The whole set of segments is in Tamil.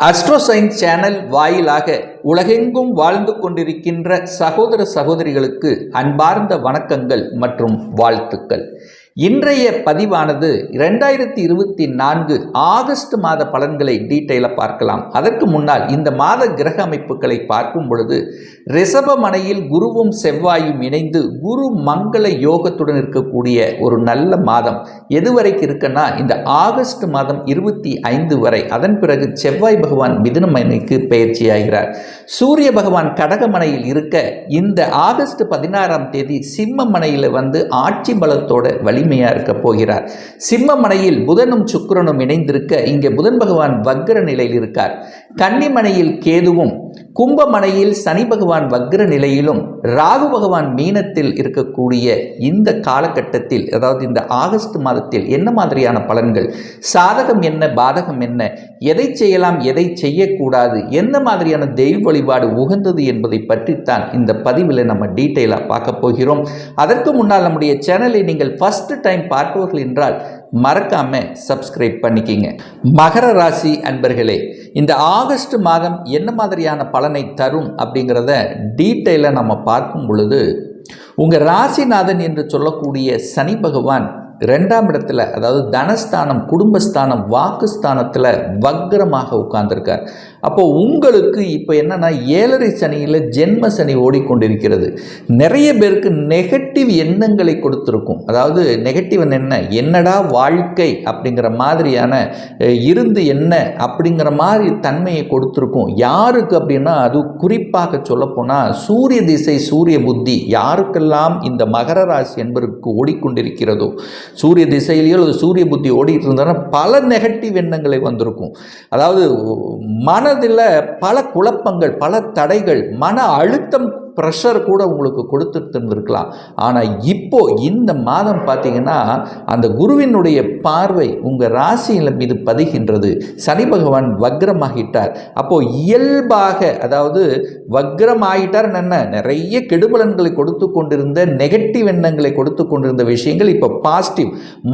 அஸ்ட்ரோசைன்ஸ் சேனல் வாயிலாக உலகெங்கும் வாழ்ந்து கொண்டிருக்கின்ற சகோதர சகோதரிகளுக்கு அன்பார்ந்த வணக்கங்கள் மற்றும் வாழ்த்துக்கள். இன்றைய பதிவானது இரண்டாயிரத்தி இருபத்தி நான்கு ஆகஸ்ட் மாத பலன்களை டீட்டெயிலாக பார்க்கலாம். அதற்கு முன்னால் இந்த மாத கிரக அமைப்புகளை பார்க்கும் பொழுது ரிஷபமனையில் குருவும் செவ்வாயும் இணைந்து குரு மங்கள யோகத்துடன் இருக்கக்கூடிய ஒரு நல்ல மாதம். எதுவரைக்கு இருக்குன்னா இந்த ஆகஸ்ட் மாதம் இருபத்தி ஐந்து வரை. அதன் பிறகு செவ்வாய் பகவான் மிதுனமனைக்கு பயிற்சியாகிறார் சூரிய பகவான் கடகமனையில் இருக்க இந்த ஆகஸ்ட் பதினாறாம் தேதி சிம்மமனையில் வந்து ஆட்சி பலத்தோட வலிமையாக இருக்க போகிறார். சிம்மமனையில் புதனும் சுக்கிரனும் இணைந்திருக்க இங்கே புதன் பகவான் வக்ர நிலையில் இருக்கார். கன்னிமனையில் கேதுவும் கும்பமனையில் சனி பகவான் வக்ர நிலையிலும் ராகு பகவான் மீனத்தில் இருக்கக்கூடிய இந்த காலகட்டத்தில் அதாவது இந்த ஆகஸ்ட் மாதத்தில் என்ன மாதிரியான பலன்கள்? சாதகம் என்ன பாதகம் என்ன? எதை செய்யலாம் எதை செய்யக்கூடாது? என்ன மாதிரியான தெய்வ வழிபாடு உகந்தது என்பதை பற்றித்தான் இந்த பதிவில் நம்ம டீட்டெயிலாக பார்க்க போகிறோம். அதற்கு முன்னால் நம்முடைய சேனலை நீங்கள் ஃபஸ்ட்டு டைம் பார்ப்பவர்கள் என்றால் மறக்காம சப்ஸ்கிரைப் பண்ணிக்கிங்க. மகர ராசி அன்பர்களே இந்த ஆகஸ்ட் மாதம் என்ன மாதிரியான பலனை தரும் அப்படிங்கிறத டீட்டெயிலாக நம்ம பார்க்கும் பொழுது உங்கள் ராசிநாதன் என்று சொல்லக்கூடிய சனி பகவான் ரெண்டாம் இடத்துல அதாவது தனஸ்தானம் குடும்பஸ்தானம் வாக்குஸ்தானத்தில் வக்ரமாக உட்கார்ந்துருக்கார். அப்போ உங்களுக்கு இப்போ என்னன்னா ஏழரை சனியில் ஜென்ம சனி ஓடிக்கொண்டிருக்கிறது. நிறைய பேருக்கு நெகட்டிவ் எண்ணங்களை கொடுத்துருக்கும். அதாவது நெகட்டிவ் என்ன? என்னடா வாழ்க்கை அப்படிங்கிற மாதிரியான இருந்து என்ன அப்படிங்கிற மாதிரி தன்மையை கொடுத்துருக்கும். யாருக்கு அப்படின்னா அது குறிப்பாக சொல்லப்போனால் சூரிய திசை சூரிய புத்தி யாருக்கெல்லாம் இந்த மகர ராசி என்பதற்கு ஓடிக்கொண்டிருக்கிறதோ சூரிய திசையிலேயோ அல்லது சூரிய புத்தி ஓடிட்டு இருந்தாலும் பல நெகட்டிவ் எண்ணங்களை வந்திருக்கும். அதாவது மன மனதில் பல குழப்பங்கள் பல தடைகள் மன அழுத்தம் ப்ரெஷர் கூட உங்களுக்கு கொடுத்துட்டு இருந்திருக்கலாம் ஆனால் இப்போ இந்த மாதம் பார்த்தீங்கன்னா அந்த குருவினுடைய பார்வை உங்கள் ராசியில் மீது பதிகின்றது. சனி பகவான் வக்ரமாகிட்டார். அப்போது இயல்பாக அதாவது வக்ரம் ஆகிட்டார் என்ன நிறைய கெடுபலன்களை கொடுத்து கொண்டிருந்த நெகட்டிவ் எண்ணங்களை கொடுத்து கொண்டிருந்த விஷயங்கள் இப்போ பாசிட்டிவ்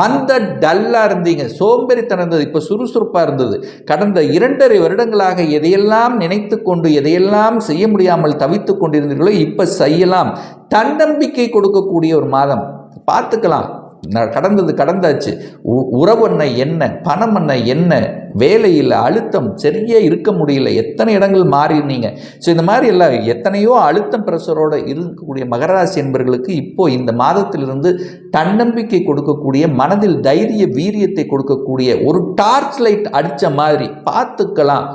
மந்த டல்லாக இருந்தீங்க. சோம்பேறித்தனம் இருந்தது. இப்போ சுறுசுறுப்பாக இருந்தது. கடந்த இரண்டரை வருடங்களாக எதையெல்லாம் நினைத்து கொண்டு எதையெல்லாம் செய்ய முடியாமல் தவித்து கொண்டிருந்தீர்களோ இப்போ செய்யலாம். தன்னம்பிக்கை கொடுக்கக்கூடிய ஒரு மாதம். பார்த்துக்கலாம். கடந்தது கடந்தாச்சு. உ- உறவு என்ன என்ன? பணம் என்ன? என்ன வேலையில் அழுத்தம். சரியாக இருக்க முடியல. எத்தனை இடங்கள் மாறினீங்க ஸோ இந்த மாதிரி எல்லாம் எத்தனையோ அழுத்தம் பிரஷரோட இருக்கக்கூடிய மகராசி என்பவர்களுக்கு இப்போது இந்த மாதத்திலிருந்து தன்னம்பிக்கை கொடுக்கக்கூடிய மனதில் தைரிய வீரியத்தை கொடுக்கக்கூடிய ஒரு டார்ச் லைட் அடித்த மாதிரி பார்த்துக்கலாம்.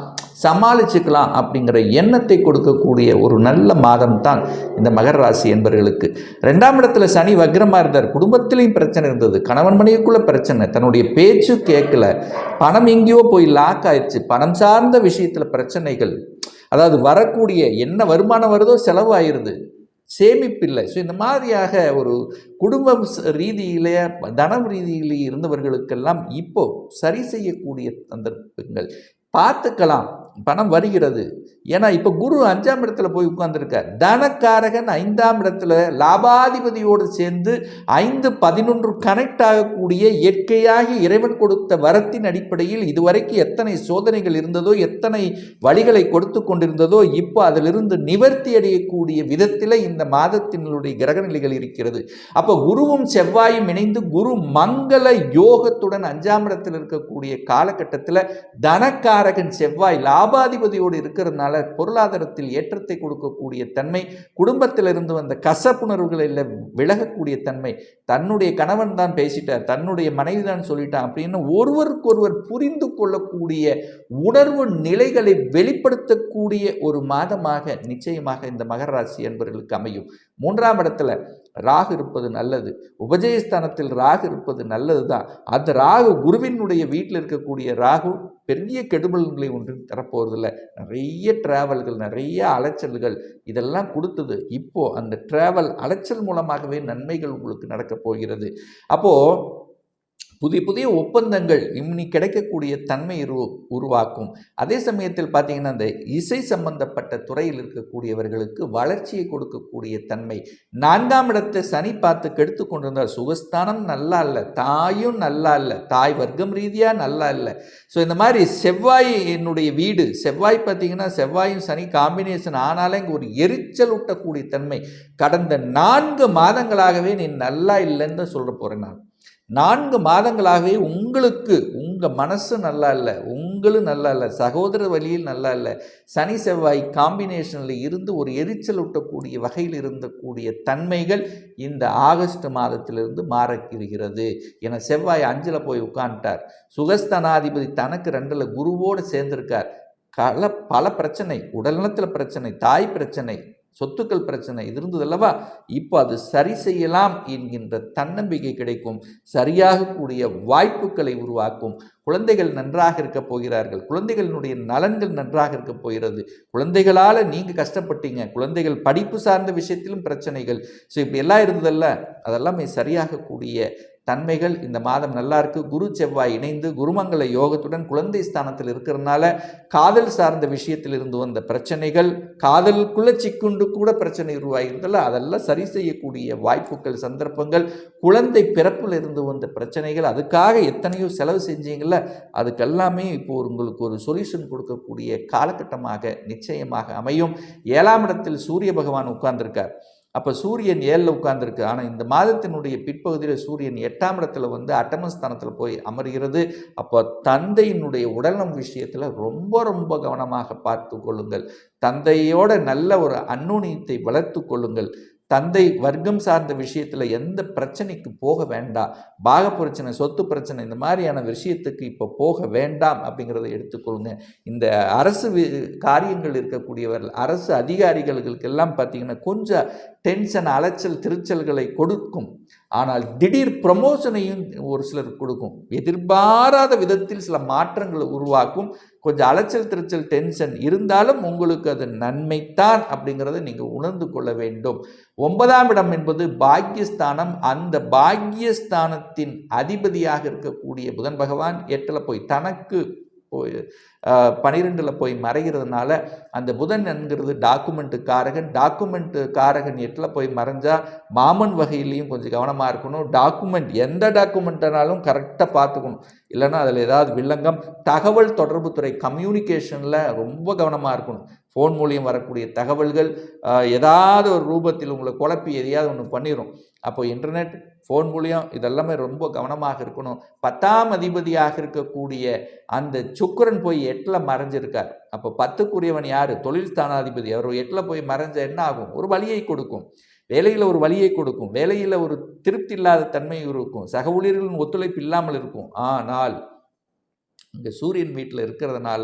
சமாளிச்சுக்கலாம் அப்படிங்கிற எண்ணத்தை கொடுக்கக்கூடிய ஒரு நல்ல மாதம் தான் இந்த மகர ராசி என்பவர்களுக்கு ரெண்டாம் இடத்துல சனி வக்ரமாக இருந்தார். குடும்பத்திலையும் பிரச்சனை இருந்தது. கணவன் மனைவிக்குள்ளே பிரச்சனை. தன்னுடைய பேச்சு கேட்கல. பணம் எங்கேயோ போய் லாக் ஆயிடுச்சு. பணம் சார்ந்த விஷயத்தில் பிரச்சனைகள். அதாவது வரக்கூடிய என்ன வருமானம் வருதோ செலவு ஆயிடுது சேமிப்பில்லை. ஸோ இந்த மாதிரியாக ஒரு குடும்பம் ரீதியிலே தனம் ரீதியிலே இருந்தவர்களுக்கெல்லாம் இப்போ சரி செய்யக்கூடிய சந்தர்ப்பங்கள். பார்த்துக்கலாம். பணம் வருகிறது. ஏன்னா இப்போ குரு அஞ்சாம் இடத்துல போய் உட்கார்ந்துருக்கார். தனக்காரகன் ஐந்தாம் இடத்துல லாபாதிபதியோடு சேர்ந்து ஐந்து பதினொன்று கனெக்ட் ஆகக்கூடிய இயற்கையாக இறைவன் கொடுத்த வரத்தின் அடிப்படையில் இதுவரைக்கும் எத்தனை சோதனைகள் இருந்ததோ எத்தனை வழிகளை கொடுத்து கொண்டிருந்ததோ இப்போ அதிலிருந்து நிவர்த்தி அடையக்கூடிய விதத்தில் இந்த மாதத்தினுடைய கிரகநிலைகள் இருக்கிறது. அப்போ குருவும் செவ்வாயும் இணைந்து குரு மங்கள யோகத்துடன் அஞ்சாம் இடத்தில் இருக்கக்கூடிய காலகட்டத்தில் தனக்காரகன் செவ்வாய் லாபாதிபதியோடு இருக்கிறதுனால பொருளாதாரத்தில் ஏற்றத்தை கொடுக்கக்கூடிய தன்மை குடும்பத்திலிருந்து வந்த கசப்புணர்வுகளில் விலகக்கூடிய தன்மை தன்னுடைய கணவன் தான் பேசிட்டார் தன்னுடைய மனைவி தான் சொல்லிட்டான் அப்படின்னு ஒருவருக்கொருவர் புரிந்து கொள்ளக்கூடிய உணர்வு நிலைகளை வெளிப்படுத்தக்கூடிய ஒரு மாதமாக நிச்சயமாக இந்த மகர ராசி என்பவர்களுக்கு அமையும். மூன்றாம் இடத்துல ராகு இருப்பது நல்லது. உபஜயஸ்தானத்தில் ராகு இருப்பது நல்லது தான் அந்த ராகு குருவினுடைய வீட்டில் இருக்கக்கூடிய ராகு பெரிய கெடுபலன்களை ஒன்றும் தரப்போவதில்லை நிறைய டிராவல்கள் நிறைய அலைச்சல்கள் இதெல்லாம் கொடுத்தது. இப்போது அந்த டிராவல் அலைச்சல் மூலமாகவே நன்மைகள் உங்களுக்கு நடக்கப் போகிறது. அப்போது புதிய புதிய ஒப்பந்தங்கள் இன்னி கிடைக்கக்கூடிய தன்மை உரு உருவாக்கும். அதே சமயத்தில் பார்த்தீங்கன்னா அந்த இசை சம்பந்தப்பட்ட துறையில் இருக்கக்கூடியவர்களுக்கு வளர்ச்சியை கொடுக்கக்கூடிய தன்மை. நான்காம் இடத்தை சனி பார்த்து கெடுத்து கொண்டிருந்தால் சுகஸ்தானம் நல்லா இல்லை. தாயும் நல்லா இல்லை. தாய் வர்க்கம் ரீதியாக நல்லா இல்லை. ஸோ இந்த மாதிரி செவ்வாய் என்னுடைய வீடு செவ்வாய் பார்த்தீங்கன்னா செவ்வாயும் சனி காம்பினேஷன் ஆனாலே இங்கே ஒரு எரிச்சல் ஊட்டக்கூடிய தன்மை. கடந்த நான்கு மாதங்களாகவே நீ நல்லா இல்லைன்னு தான் சொல்ல போகிறேன் நான். நான்கு மாதங்களாகவே உங்களுக்கு உங்கள் மனசு நல்லா இல்லை உங்களும் நல்லா இல்லை சகோதர வழியில் நல்லா இல்லை சனி செவ்வாய் காம்பினேஷனில் இருந்து ஒரு எரிச்சல் ஊட்டக்கூடிய வகையில் இருந்தக்கூடிய தன்மைகள் இந்த ஆகஸ்ட் மாதத்திலிருந்து மாறக்கிறது என செவ்வாய் அஞ்சில் போய் உட்காந்துட்டார் சுகஸ்தனாதிபதி தனக்கு ரெண்டில் குருவோடு சேர்ந்திருக்கார். கல பல பிரச்சனை உடல்நலத்தில் பிரச்சனை தாய் பிரச்சனை சொத்துக்கள் பிரச்சனை இது இருந்தது அல்லவா இப்போ அது சரி செய்யலாம் என்கின்ற தன்னம்பிக்கை கிடைக்கும். சரியாக கூடிய வாய்ப்புகளை உருவாக்கும். குழந்தைகள் நன்றாக இருக்க போகிறார்கள். குழந்தைகளினுடைய நலன்கள் நன்றாக இருக்க போகிறது. குழந்தைகளால் நீங்கள் கஷ்டப்பட்டீங்க. குழந்தைகள் படிப்பு சார்ந்த விஷயத்திலும் பிரச்சனைகள். ஸோ இப்படி எல்லாம் இருந்ததல்ல. அதெல்லாமே சரியாகக்கூடிய தன்மைகள் இந்த மாதம் நல்லா இருக்கு. குரு செவ்வாய் இணைந்து குருமங்கல யோகத்துடன் குழந்தை ஸ்தானத்தில் இருக்கிறதுனால காதல் சார்ந்த விஷயத்தில் இருந்து வந்த பிரச்சனைகள் காதலுக்குள்ள சிக்குண்டு கூட பிரச்சனை உருவாகிருந்தல அதெல்லாம் சரி செய்யக்கூடிய வாய்ப்புகள் சந்தர்ப்பங்கள் குழந்தை பிறப்பில் இருந்து வந்த பிரச்சனைகள் அதுக்காக எத்தனையோ செலவு செஞ்சீங்கள அதுக்கெல்லாமே இப்போ உங்களுக்கு ஒரு சொல்யூஷன் கொடுக்கக்கூடிய காலகட்டமாக நிச்சயமாக அமையும். ஏழாம் இடத்தில் சூரிய பகவான் உட்கார்ந்திருக்கார். அப்போ சூரியன் ஏழில் உட்கார்ந்துருக்கு. ஆனால் இந்த மாதத்தினுடைய பிற்பகுதியில் சூரியன் எட்டாம் இடத்துல வந்து அட்டமஸ்தானத்தில் போய் அமர்கிறது. அப்போ தந்தையினுடைய உடல்நலம் விஷயத்தில் ரொம்ப ரொம்ப கவனமாக பார்த்து கொள்ளுங்கள். தந்தையோட நல்ல ஒரு அந்நுணியத்தை வளர்த்து கொள்ளுங்கள். தந்தை வர்க்கம் சார்ந்த விஷயத்தில் எந்த பிரச்சனைக்கு போக வேண்டாம். பாக பிரச்சனை சொத்து பிரச்சனை இந்த மாதிரியான விஷயத்துக்கு இப்போ போக வேண்டாம் அப்படிங்கிறத எடுத்துக்கொள்ளுங்க இந்த அரசு காரியங்கள் இருக்கக்கூடியவர்கள் அரசு அதிகாரிகளுக்கெல்லாம் பார்த்திங்கன்னா கொஞ்சம் டென்ஷன் அலைச்சல் திருச்சல்களை கொடுக்கும். ஆனால் திடீர் ப்ரமோஷனையும் ஒரு சிலர் கொடுக்கும். எதிர்பாராத விதத்தில் சில மாற்றங்களை உருவாக்கும். கொஞ்சம் அலைச்சல் திருச்சல் டென்ஷன் இருந்தாலும் உங்களுக்கு அது நன்மைத்தான் அப்படிங்கிறத நீங்கள் உணர்ந்து கொள்ள வேண்டும். ஒன்பதாம் இடம் என்பது பாக்கியஸ்தானம். அந்த பாக்கியஸ்தானத்தின் அதிபதியாக இருக்கக்கூடிய புதன் பகவான் எட்டில் போய் தனக்கு போய் பனிரெண்டில் போய் மறைகிறதுனால அந்த புதன் என்கிறது டாக்குமெண்ட்டு காரகன் டாக்குமெண்ட்டு காரகன் எட்டில் போய் மறைஞ்சால் மாமன் வகையிலையும் கொஞ்சம் கவனமாக இருக்கணும். டாக்குமெண்ட் எந்த டாக்குமெண்ட்னாலும் கரெக்டாக பார்த்துக்கணும். இல்லைன்னா அதில் ஏதாவது வில்லங்கம். தகவல் தொடர்புத்துறை கம்யூனிகேஷனில் ரொம்ப கவனமாக இருக்கணும். ஃபோன் மூலியம் வரக்கூடிய தகவல்கள் ஏதாவது ஒரு ரூபத்தில் உங்களை குழப்பி எதையாவது ஒன்று பண்ணிடும் அப்போ இன்டர்நெட் ஃபோன் மூலியம் இதெல்லாமே ரொம்ப கவனமாக இருக்கணும். பத்தாம் அதிபதியாக இருக்கக்கூடிய அந்த சுக்கரன் போய் எட்டில் மறைஞ்சிருக்கார். அப்போ பத்துக்குரியவன் யார்? தொழில் ஸ்தானாதிபதி. அவர் எட்டில் போய் மறைஞ்ச என்ன ஆகும்? ஒரு வழியை கொடுக்கும். வேலையில் ஒரு வழியை கொடுக்கும். வேலையில் ஒரு திருப்தி இல்லாத தன்மை இருக்கும். சக ஊழியர்களின் ஒத்துழைப்பு இல்லாமல் இருக்கும். ஆனால் இங்கே சூரியன் வீட்டில் இருக்கிறதுனால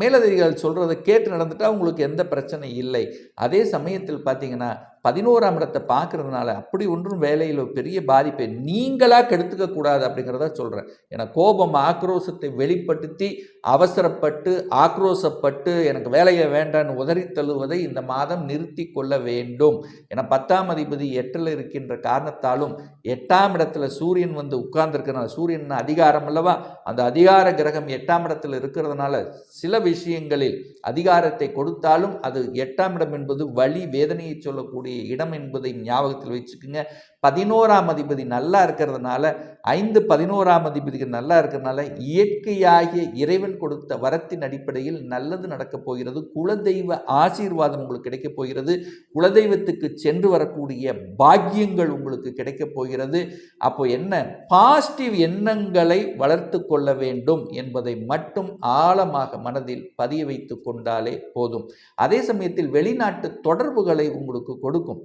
மேலதிகாரிகள் சொல்கிறத கேட்டு நடந்துட்டால் உங்களுக்கு எந்த பிரச்சனை இல்லை. அதே சமயத்தில் பார்த்தீங்கன்னா பதினோராம் இடத்தை பார்க்கறதுனால அப்படி ஒன்றும் வேலையில் பெரிய பாதிப்பை நீங்களாக கெடுத்துக்க கூடாது அப்படிங்கிறத சொல்கிறேன் ஏன்னா கோபம் ஆக்ரோஷத்தை வெளிப்படுத்தி அவசரப்பட்டு ஆக்ரோஷப்பட்டு எனக்கு வேலையை வேண்டான்னு உதறி தள்ளுவதை இந்த மாதம் நிறுத்தி கொள்ள வேண்டும். ஏன்னா பத்தாம் அதிபதி எட்டில் இருக்கின்ற காரணத்தாலும் எட்டாம் இடத்துல சூரியன் வந்து உட்கார்ந்துருக்கிறனால சூரியன் அதிகாரம் அல்லவா? அந்த அதிகார கிரகம் எட்டாம் இடத்துல இருக்கிறதுனால சில விஷயங்களில் அதிகாரத்தை கொடுத்தாலும் அது எட்டாம் இடம் என்பது வழி வேதனையை சொல்லக்கூடிய இடம் என்பதை ஞாபகத்தில் வச்சுக்கோங்க. பதினோராம் அதிபதி நல்லா இருக்கிறதுனால ஐந்து பதினோராம் அதிபதிகள் நல்லா இருக்கிறதுனால இயற்கையாகிய இறைவன் கொடுத்த வரத்தின் அடிப்படையில் நல்லது நடக்கப் போகிறது. குலதெய்வ ஆசீர்வாதம் உங்களுக்கு கிடைக்கப் போகிறது. குலதெய்வத்துக்கு சென்று வரக்கூடிய பாக்கியங்கள் உங்களுக்கு கிடைக்கப் போகிறது. அப்போ என்ன? பாசிட்டிவ் எண்ணங்களை வளர்த்து கொள்ள வேண்டும் என்பதை மட்டும் ஆழமாக மனதில் பதிய வைத்து கொண்டாலே போதும். அதே சமயத்தில் வெளிநாட்டு தொடர்புகளை உங்களுக்கு கொடுக்கும்.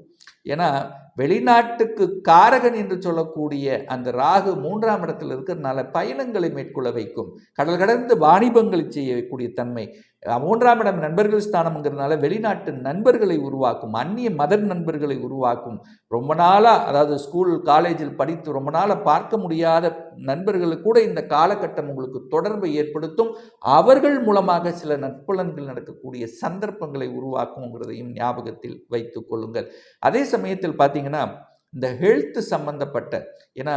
ஏன்னா வெளிநாட்டுக்கு காரகன் என்று சொல்லக்கூடிய அந்த ராகு மூன்றாம் இடத்தில் இருக்கிறதுனால பயணங்களை மேற்கொள்ள வைக்கும். கடல் கடந்து வாணிபங்களை செய்யக்கூடிய தன்மை. மூன்றாம் இடம் நண்பர்கள் ஸ்தானம்ங்கிறதுனால வெளிநாட்டு நண்பர்களை உருவாக்கும் அந்நிய மத நண்பர்களை உருவாக்கும். ரொம்ப நாளாக அதாவது ஸ்கூல் காலேஜில் படித்து ரொம்ப நாளாக பார்க்க முடியாத நண்பர்களுக்கு கூட இந்த காலகட்டம் உங்களுக்கு தொடர்பை ஏற்படுத்தும். அவர்கள் மூலமாக சில நட்புலன்கள் நடக்கக்கூடிய சந்தர்ப்பங்களை உருவாக்குங்கிறதையும் ஞாபகத்தில் வைத்து கொள்ளுங்கள். அதே சமயத்தில் பார்த்தீங்கன்னா இந்த ஹெல்த் சம்மந்தப்பட்ட ஏன்னா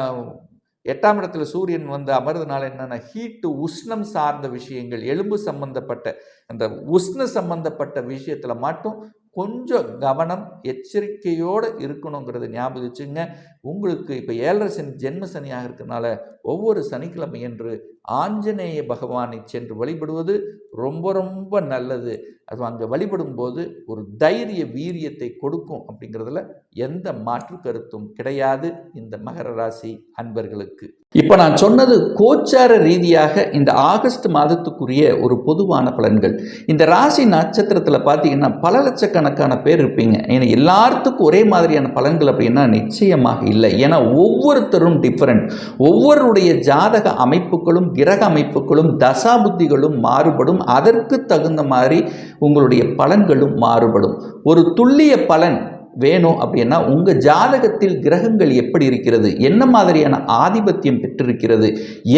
எட்டாம் இடத்துல சூரியன் வந்து அமர்றதுனால என்னென்னா ஹீட்டு உஷ்ணம் சார்ந்த விஷயங்கள் எலும்பு சம்பந்தப்பட்ட அந்த உஷ்ண சம்பந்தப்பட்ட விஷயத்தில் மட்டும் கொஞ்சம் கவனம் எச்சரிக்கையோடு இருக்கணுங்கிறத ஞாபகம் வச்சுங்க. உங்களுக்கு இப்போ ஏழரை சனி ஜென்ம சனியாக இருக்கிறனால ஒவ்வொரு சனிக்கிழமை என்று ஆஞ்சநேய பகவானை சென்று வழிபடுவது ரொம்ப ரொம்ப நல்லது. அது அங்கே வழிபடும் போது ஒரு தைரிய வீரியத்தை கொடுக்கும் அப்படிங்கிறதுல எந்த மாற்று கருத்தும் கிடையாது இந்த மகர ராசி அன்பர்களுக்கு. இப்போ நான் சொன்னது கோச்சார ரீதியாக இந்த ஆகஸ்ட் மாதத்துக்குரிய ஒரு பொதுவான பலன்கள். இந்த ராசி நட்சத்திரத்தில் பார்த்தீங்கன்னா பல லட்சக்கணக்கான பேர் இருப்பீங்க. ஏன்னா எல்லாத்துக்கும் ஒரே மாதிரியான பலன்கள் அப்படின்னா நிச்சயமாக இல்லை. ஏன்னா ஒவ்வொருத்தரும் டிஃப்ரெண்ட் ஒவ்வொருடைய ஜாதக அமைப்புகளும் கிரக அமைப்புகளும் தசாபுத்திகளும் மாறுபடும். அதற்கு தகுந்த மாதிரி உங்களுடைய பலன்களும் மாறுபடும். ஒரு துல்லிய பலன் வேணும் அப்படின்னா உங்கள் ஜாதகத்தில் கிரகங்கள் எப்படி இருக்கிறது? என்ன மாதிரியான ஆதிபத்தியம் பெற்றிருக்கிறது?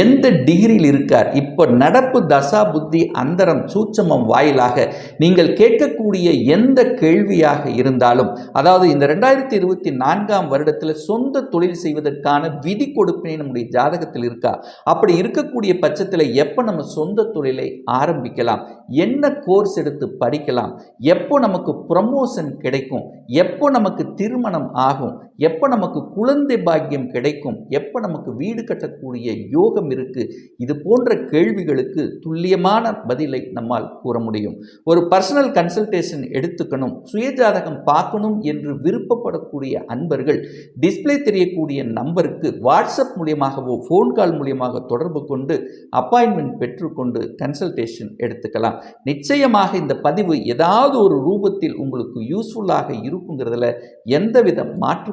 எந்த டிகிரியில் இருக்கார்? இப்போ நடப்பு தசா புத்தி அந்தரம் சூட்சமம் வாயிலாக நீங்கள் கேட்கக்கூடிய எந்த கேள்வியாக இருந்தாலும் அதாவது இந்த ரெண்டாயிரத்தி இருபத்தி நான்காம் வருடத்தில் சொந்த தொழில் செய்வதற்கான விதி கொடுப்பினை நம்முடைய ஜாதகத்தில் இருக்கா? அப்படி இருக்கக்கூடிய பட்சத்தில் எப்போ நம்ம சொந்த தொழிலை ஆரம்பிக்கலாம்? என்ன கோர்ஸ் எடுத்து படிக்கலாம்? எப்போ நமக்கு ப்ரமோஷன் கிடைக்கும்? எப்போ நமக்கு திருமணம் ஆகும். எப்போ நமக்கு குழந்தை பாக்கியம் கிடைக்கும்? எப்போ நமக்கு வீடு கட்டக்கூடிய யோகம் இருக்குது இது போன்ற கேள்விகளுக்கு துல்லியமான பதிலை நம்மால் கூற முடியும். ஒரு பர்சனல் கன்சல்டேஷன் எடுத்துக்கணும். சுயஜாதகம் பார்க்கணும் என்று விருப்பப்படக்கூடிய அன்பர்கள் டிஸ்ப்ளே தெரியக்கூடிய நம்பருக்கு வாட்ஸ்அப் மூலியமாகவோ ஃபோன் கால் மூலியமாக தொடர்பு கொண்டு அப்பாயின்மெண்ட் பெற்றுக்கொண்டு கன்சல்டேஷன் எடுத்துக்கலாம். நிச்சயமாக இந்த பதிவு ஏதாவது ஒரு ரூபத்தில் உங்களுக்கு யூஸ்ஃபுல்லாக இருக்குங்கிறதுல எந்தவித மாற்று